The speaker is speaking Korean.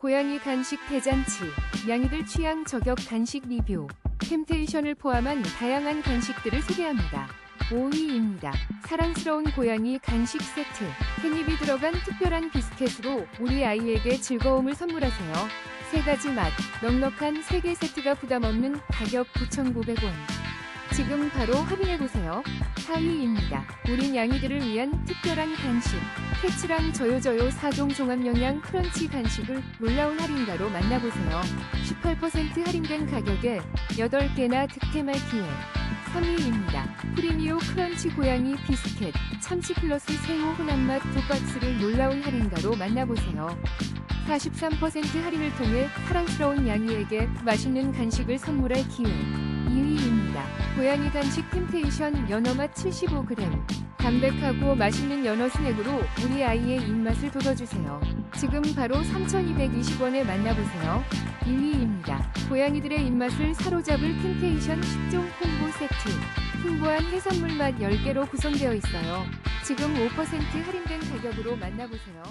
고양이 간식 대잔치, 냥이들 취향 저격 간식 리뷰, 템테이션을 포함한 다양한 간식들을 소개합니다. 5위입니다. 사랑스러운 고양이 간식 세트. 캣닙이 들어간 특별한 비스켓으로 우리 아이에게 즐거움을 선물하세요. 세 가지 맛, 넉넉한 3개 세트가 부담 없는 가격 9,900원. 지금 바로 확인해보세요. 4위입니다. 우리 냥이들을 위한 특별한 간식. 캐치랑 저요저요 4종 종합 영양 크런치 간식을 놀라운 할인가로 만나보세요. 18% 할인된 가격에 8개나 득템할 기회. 3위입니다. 프리미오 크런치 고양이 비스켓 참치 플러스 새우 혼합맛 두 박스를 놀라운 할인가로 만나보세요. 43% 할인을 통해 사랑스러운 양이에게 맛있는 간식을 선물할 기회. 2위입니다. 고양이 간식 템테이션 연어맛 75g. 담백하고 맛있는 연어 스낵으로 우리 아이의 입맛을 돋워주세요. 지금 바로 3,220원에 만나보세요. 1위입니다. 고양이들의 입맛을 사로잡을 템테이션 10종 콤보 세트. 풍부한 해산물 맛 10개로 구성되어 있어요. 지금 5% 할인된 가격으로 만나보세요.